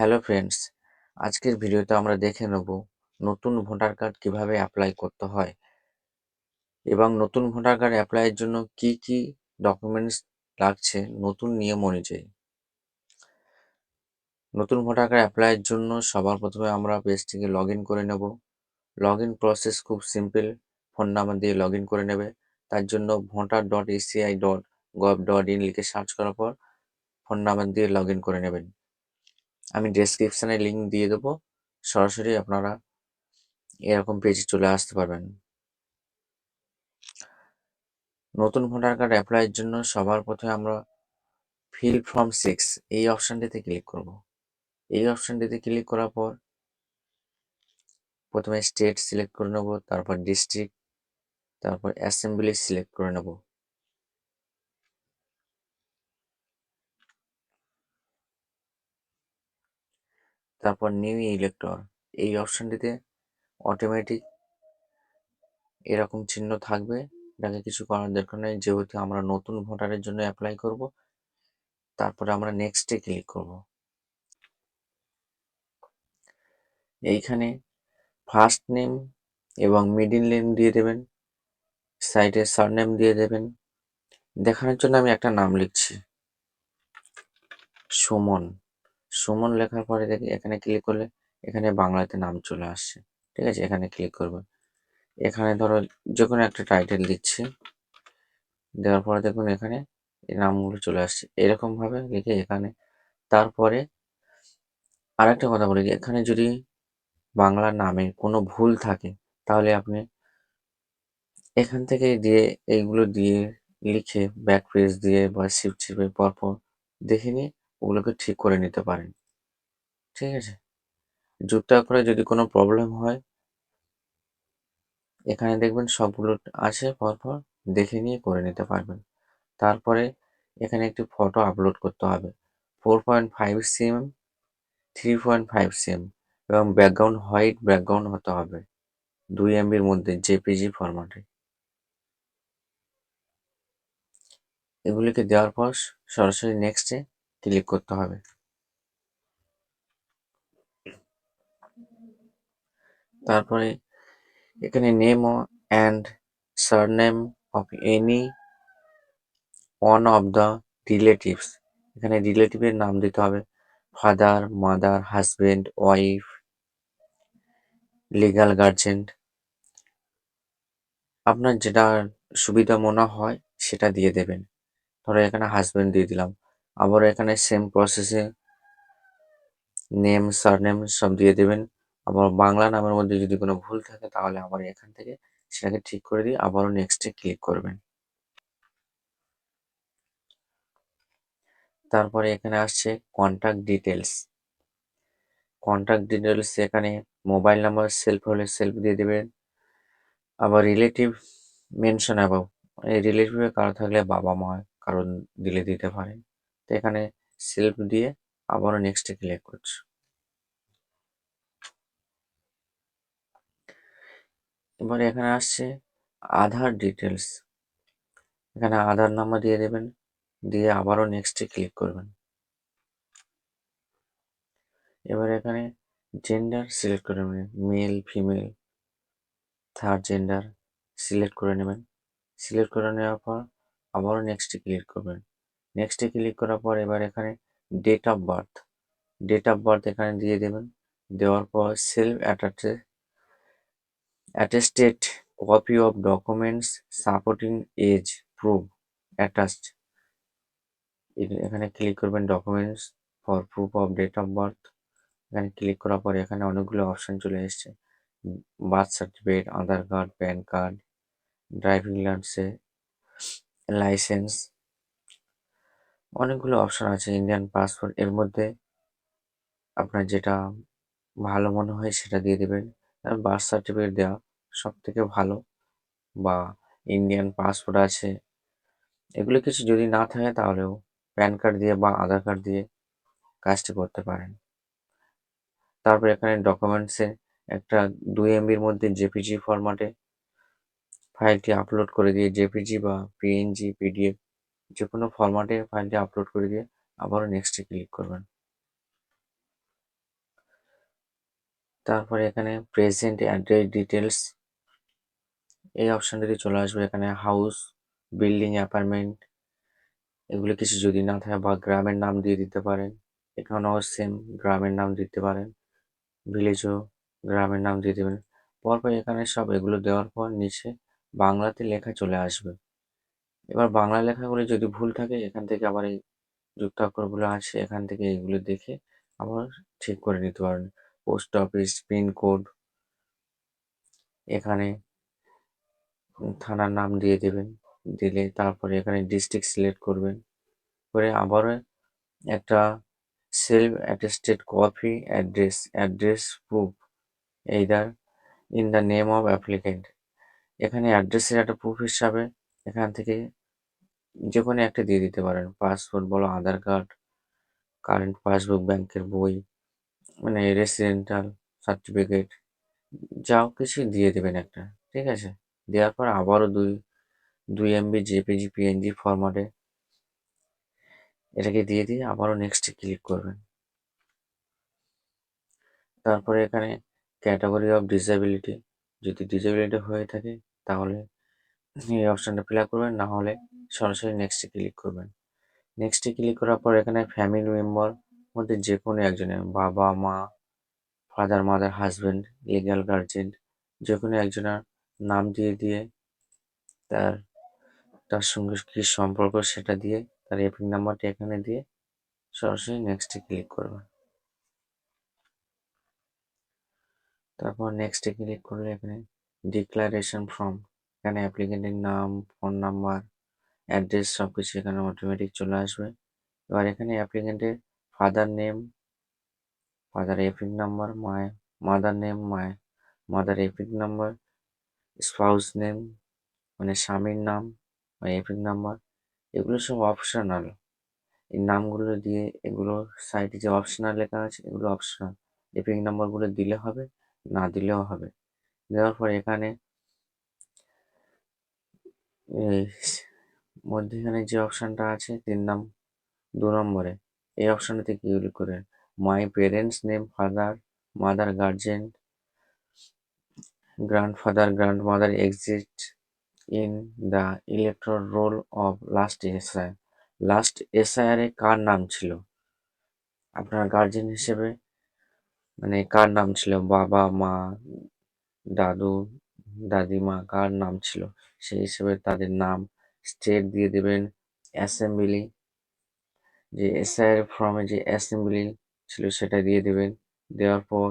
Hello friends, আজকের ভিডিওতে আমরা দেখে নেব নতুন ভোটার কার্ড কীভাবে অ্যাপ্লাই করতে হয় এবং নতুন ভোটার কার্ড অ্যাপ্লাইয়ের জন্য কি কি ডকুমেন্টস লাগছে নতুন নিয়ম অনুযায়ী। নতুন ভোটার কার্ড অ্যাপ্লাইয়ের জন্য সবার প্রথমে আমরা পেজটিকে লগ ইন করে নেব। লগ ইন প্রসেস খুব সিম্পল, ফোন নাম্বার দিয়ে লগ ইন করে নেবে। তার জন্য voter dot ECI dot gov dot in লিখে সার্চ করার পর ফোন নাম্বার দিয়ে লগ ইন করে নেবেন। আমি ডেসক্রিপশানে লিঙ্ক দিয়ে দেবো। সরাসরি আপনারা এরকম পেজে চলে আসতে পারবেন। নতুন ভোটার কার্ড অ্যাপ্লাইয়ের জন্য সবার প্রথমে আমরা ফিল ফর্ম সিক্স এই অপশানটিতে ক্লিক করব। এই অপশানটিতে ক্লিক করার পর প্রথমে স্টেট সিলেক্ট করে নেব, তারপর ডিস্ট্রিক্ট তারপর অ্যাসেম্বলি সিলেক্ট করে নেব। তারপর নিউ ইলেক্টর এই অপশানটিতে অটোমেটিক এরকম চিহ্ন থাকবে। এটাকে কিছু করার দরকার নেই। যেহেতু আমরা নতুন ভোটারের জন্য অ্যাপ্লাই করব, তারপরে আমরা নেক্সটে ক্লিক করব। এইখানে ফার্স্ট নেম এবং মিডিল নেম দিয়ে দেবেন সাইডে সারনেম দিয়ে দেবেন। দেখানোর জন্য আমি একটা নাম লিখছি, সুমন। সুমন লেখার পরে দেখি এখানে ক্লিক করলে এখানে বাংলাতে নাম চলে আসছে। ঠিক আছে? এখানে ক্লিক করবেন এখানে ধরো যে কোনো একটা টাইটেল দিচ্ছি। দেওয়ার পরে দেখুন এখানে এই নামগুলো চলে আসছে। এরকমভাবে লিখে এখানে তারপরে আরেকটা কথা বলি এখানে যদি বাংলা নামে কোনো ভুল থাকে তাহলে আপনি এখান থেকে দিয়ে এইগুলো দিয়ে লিখে ব্যাক পেজ দিয়ে বা শিফট চিপে পরপর দেখে নিয়ে ওগুলোকে ঠিক করে নিতে পারেন। ঠিক আছে? যুক্ত করে যদি কোনো প্রবলেম হয়, এখানে দেখবেন সবগুলো আছে, পরপর দেখে নিয়ে করে নিতে পারবেন। তারপরে এখানে একটি ফটো আপলোড করতে হবে। Four point five cm three point five cm এবং ব্যাকগ্রাউন্ড হোয়াইট ব্যাকগ্রাউন্ড হতে হবে। দুই এমবির মধ্যে জেপিজি ফরম্যাটে এগুলিকে দেওয়ার পর সরাসরি নেক্সটে ক্লিক করতে হবে। তারপরে এখানে name and surname of any one of the relatives এখানে রিলেটিভের নাম দিতে হবে। Father mother husband wife legal guardian আপনার যেটা সুবিধা মনে হয় সেটা দিয়ে দেবেন। ধরো এখানে হাজবেন্ড দিয়ে দিলাম। আবার এখানে সেম প্রসেসে নেম সারনেম সব দিয়ে দেবেন। আবার বাংলা নামের মধ্যে যদি কোনো ভুল থাকে তাহলে আবার এখান থেকে সেটাকে ঠিক করে দিয়ে আবারও নেক্সটে ক্লিক করবেন। তারপরে এখানে আসছে কন্ট্যাক্ট ডিটেলস কন্ট্যাক্ট ডিটেলস এখানে মোবাইল নাম্বার সেলফ হলে সেলফ দিয়ে দেবেন। আবার রিলেটিভ মেনশন অ্যাবাউ এই রিলেটিভে কারও থাকলে বাবা মা কারণ দিলে দিতে পারেন। তো এখানে সেলফ দিয়ে আবারও নেক্সটে ক্লিক করছি। এবার এখানে আসছে আধার ডিটেলস এখানে আধার নাম্বার দিয়ে দেবেন, দিয়ে আবারও নেক্সটে ক্লিক করবেন। এবার এখানে জেন্ডার সিলেক্ট করে নেবেন male female third gender select করে নেবেন। সিলেক্ট করে নেওয়ার পর আবারও নেক্সটে ক্লিক করবেন। নেক্সটে ক্লিক করার পর এবার এখানে date of birth date of birth এখানে দিয়ে দেবেন। দেওয়ার পর self attaché attested copy of documents supporting age proof attached এখানে ক্লিক করবেন documents for proof of date of birth এখানে ক্লিক করার পর এখানে অনেকগুলো অপশান চলে এসছে। Birth certificate Aadhaar card PAN card driving লাইসেন্সে licence অনেকগুলো অপশন আছে ইন্ডিয়ান পাসপোর্ট এর মধ্যে আপনার যেটা ভালো মনে হয় সেটা দিয়ে দেবেন। বার্থ সার্টিফিকেট দেওয়া সব থেকে ভালো বা ইন্ডিয়ান পাসপোর্ট আছে। এগুলো কিছু যদি না থাকে তাহলেও প্যান কার্ড দিয়ে বা আধার কার্ড দিয়ে কাজটি করতে পারেন। তারপর এখানে ডকুমেন্টসে একটা দুই এমবির মধ্যে জেপিজি ফরম্যাটে ফাইলটি আপলোড করে দিয়ে জেপিজি বা পিএনজি পিডিএফ যে কোনো ফরম্যাটে ফাইলটি আপলোড করে দিয়ে আবারও নেক্সটে ক্লিক করবেন। তারপরে এখানে প্রেজেন্ট অ্যাড্রেস ডিটেলস এই অপশানটাতে চলে আসবে এখানে হাউস বিল্ডিং অ্যাপার্টমেন্ট এগুলো কিছু যদি না থাকে বা গ্রামের নাম দিয়ে দিতে পারেন, এখানেও সেম গ্রামের নাম দিতে পারেন ভিলেজও গ্রামের নাম দিয়ে দেবেন। পরপর এখানে সব এগুলো দেওয়ার পর নিচে বাংলাতে লেখা চলে আসবে। এবার বাংলা লেখাগুলি যদি ভুল থাকে, এখান থেকে আবার এই যুক্তাক্ষরগুলো আছে এখান থেকে এগুলো দেখে আবার ঠিক করে নিতে পারেন পোস্ট অফিস পিনকোড এখানে থানার নাম দিয়ে দেবেন, দিলে তারপরে এখানে ডিস্ট্রিক্ট সিলেক্ট করবেন। করে আবারও একটা self attested copy address address proof এই either in the name of applicant. এখানে অ্যাড্রেসের একটা প্রুফ হিসাবে এখান থেকে যে কোনো একটা দিয়ে দিতে পারেন। পাসপোর্ট বলো আধার কার্ড কারেন্ট পাসবুক ব্যাংকের বই মানে রেসিডেন্টাল সার্টিফিকেট যাও কিছু দিয়ে দেবেন একটা, ঠিক আছে? দেওয়ার পর আবারও দুই দুই এমবি জেপিজি পিএনজি ফরম্যাটে এটাকে দিয়ে দিয়ে আবারও নেক্সটে ক্লিক করবেন। তারপরে এখানে ক্যাটাগরি অফ ডিসেবিলিটি যদি ডিসেবিলিটি হয়ে থাকে, তাহলে এই অপশানটা ফিল আপ করবেন, না হলে সরাসরি নেক্সটে ক্লিক করবেন। নেক্সটে ক্লিক করার পর এখানে ফ্যামিলি মেম্বার মধ্যে যে কোনো একজনের বাবা, মা father mother husband legal guardian যে কোনো একজনের নাম দিয়ে দিয়ে তার তার সঙ্গে কী সম্পর্ক সেটা দিয়ে তার এপিক নাম্বারটা এখানে দিয়ে সরাসরি নেক্সটে ক্লিক করবেন। তারপর নেক্সটে ক্লিক করলে এখানে ডিক্লারেশন ফর্ম এখানে অ্যাপ্লিকেন্টের নাম, ফোন নাম্বার, অ্যাড্রেস সব কিছু এখানে অটোমেটিক চলে আসবে। এবার এখানে অ্যাপ্লিকেন্টের father name father EPIC number মায়ের মাদার নেম মায়ের mother EPIC number spouse name মানে স্বামীর নাম, বা এপিক নাম্বার এগুলো সব অপশনাল এই নামগুলো দিয়ে এগুলো সাইডে যে অপশনাল লেখা আছে, এগুলো অপশনাল এপিক নাম্বারগুলো দিলে হবে, না দিলেও হবে। দেওয়ার পর এখানে এই মধ্যেখানে যে অপশানটা আছে, তিন নাম, দু নম্বরে, এই অপশানটাতে ক্লিক করে my parents name father mother guardian grandfather, grandmother exist in the electoral roll of last SI last SIR কার নাম ছিল? আপনার গার্জেন হিসেবে মানে কার নাম ছিল? বাবা, মা, দাদু দাদিমা কার নাম ছিল? সেই হিসেবে তাদের নাম স্টেট দিয়ে দেবেন অ্যাসেম্বলি। যে এসআইআর ফর্মে যে অ্যাসেম্বলি ছিল সেটা দিয়ে দেবেন। দেওয়ার পর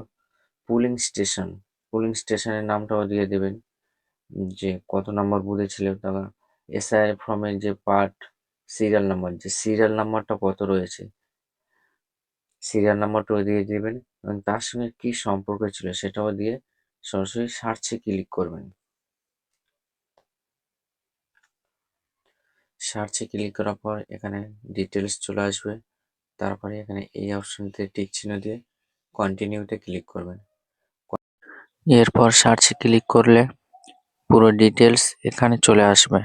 পুলিং স্টেশন, পুলিং স্টেশনের নামটাও দিয়ে দেবেন। যে কত নম্বর বুথে ছিল তারা? এসআইআর ফর্মের যে পার্ট, সিরিয়াল নাম্বার, যে সিরিয়াল নাম্বারটা কত রয়েছে? সিরিয়াল নাম্বারটাও দিয়ে দেবেন এবং তার সঙ্গে কী সম্পর্ক ছিল সেটাও দিয়ে সরাসরি সার্চে ক্লিক করবেন। সার্চে ক্লিক করার পর এখানে ডিটেলস চলে আসবে। তারপরে এখানে এই অপশনতে টিক চিহ্ন দিয়ে কন্টিনিউতে ক্লিক করবেন। এরপর সার্চে ক্লিক করলে পুরো ডিটেলস এখানে চলে আসবে।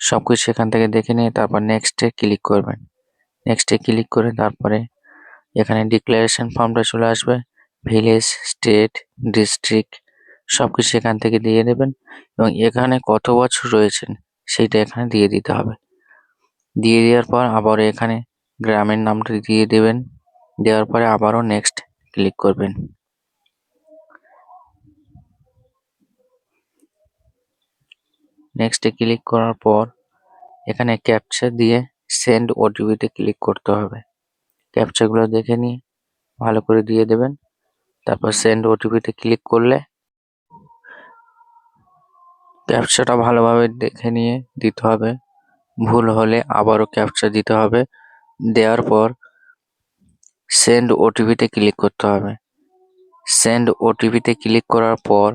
সব কিছু এখান থেকে দেখে নিয়ে তারপর নেক্সটে ক্লিক করবেন। নেক্সটে ক্লিক করে তারপরে এখানে ডিক্লারেশন ফর্মটা চলে আসবে। ভিলেজ স্টেট ডিস্ট্রিক্ট সব কিছু এখান থেকে দিয়ে দেবেন এবং এখানে কত বছর রয়েছেন সেইটা এখানে দিয়ে দিতে হবে। দিয়ে দেওয়ার পর আবার এখানে গ্রামের নামটা দিয়ে দেবেন। দেওয়ার পরে আবারও নেক্সট ক্লিক করবেন। নেক্সটে ক্লিক করার পর এখানে ক্যাপচা দিয়ে সেন্ড ওটিপিতে ক্লিক করতে হবে। ক্যাপচাগুলো দেখে নিয়ে ভালো করে দিয়ে দেবেন। তারপর সেন্ড ওটিপিতে ক্লিক করলে ক্যাপচাটা ভালোভাবে দেখে নিয়ে দিতে হবে। ভুল হলে আবারও ক্যাপচা দিতে হবে। দেওয়ার পর সেন্ড ওটিপিতে ক্লিক করতে হবে। সেন্ড ওটিপিতে ক্লিক করার পর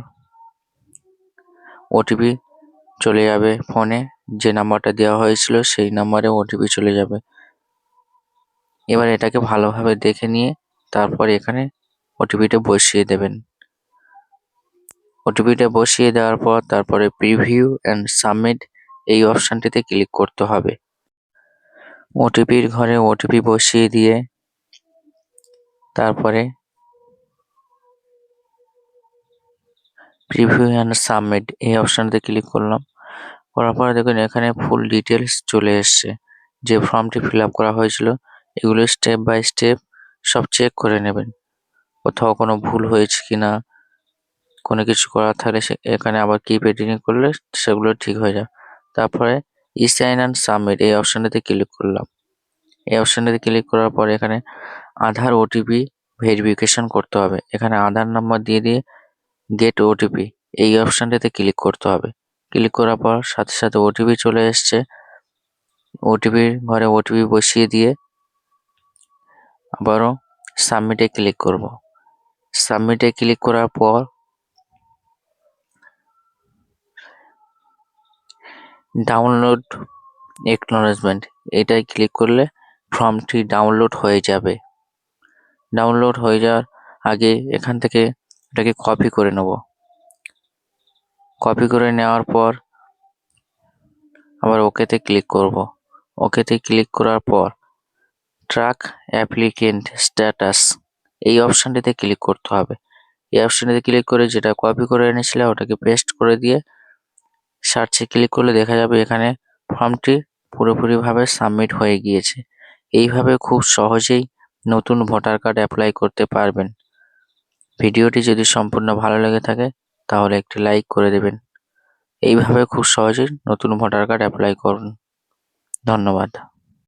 ওটিপি চলে যাবে ফোনে। যে নাম্বারটা দেওয়া হয়েছিল সেই নাম্বারে ওটিপি চলে যাবে। এবার এটাকে ভালোভাবে দেখে নিয়ে তারপর এখানে ওটিপিটা বসিয়ে দেবেন। ওটিপিটা বসিয়ে দেওয়ার পর তারপরে প্রিভিউ অ্যান্ড সাবমিট এই অপশানটিতে ক্লিক করতে হবে। ওটিপির ঘরে ওটিপি বসিয়ে দিয়ে তারপরে প্রিভিউ অ্যান্ড সাবমিট এই অপশানটাতে ক্লিক করলাম। করার পরে দেখুন এখানে ফুল ডিটেলস চলে এসছে। যে ফর্মটি ফিল আপ করা হয়েছিল, এগুলো স্টেপ বাই স্টেপ সব চেক করে নেবেন। কোথাও কোনো ভুল হয়েছে কি না কোনো কিছু করার থাকলে সে, এখানে আবার কি এডিটিং করলে সেগুলো ঠিক হয়ে যায়। তারপরে ই সাইন অ্যান্ড সাবমিট এই অপশানটাতে ক্লিক করলাম। এই অপশানটাতে ক্লিক করার পরে এখানে আধার ওটিপি ভেরিফিকেশন করতে হবে। এখানে আধার নাম্বার দিয়ে দিয়ে গেট ওটিপি এই অপশানটাতে ক্লিক করতে হবে। ক্লিক করার পর সাথে সাথে ওটিপি চলে এসছে। ওটিপির ঘরে ওটিপি বসিয়ে দিয়ে আবারও সাবমিটে ক্লিক করব। সাবমিটে ক্লিক করার পর ডাউনলোড একনলেজমেন্ট এটাই ক্লিক করলে ফর্মটি ডাউনলোড হয়ে যাবে। ডাউনলোড হয়ে যাওয়ার আগে এখান থেকে এটাকে কপি করে নেব। কপি করে নেওয়ার পর আবার ওকেতে ক্লিক করব। ওকেতে ক্লিক করার পর ট্রাক অ্যাপ্লিকেন্ট স্ট্যাটাস এই অপশানটিতে ক্লিক করতে হবে। এই অপশানটিতে ক্লিক করে যেটা কপি করে এনেছিলে ওটাকে পেস্ট করে দিয়ে সার্চে ক্লিক করলে দেখা যাবে এখানে ফর্মটি পুরোপুরিভাবে সাবমিট হয়ে গিয়েছে। এইভাবে খুব সহজেই নতুন ভোটার কার্ড অ্যাপ্লাই করতে পারবেন। ভিডিওটি যদি সম্পূর্ণ ভালো লেগে থাকে, তাহলে একটি লাইক করে দেবেন। এইভাবে খুব সহজেই নতুন ভোটার কার্ড অ্যাপ্লাই করুন। ধন্যবাদ।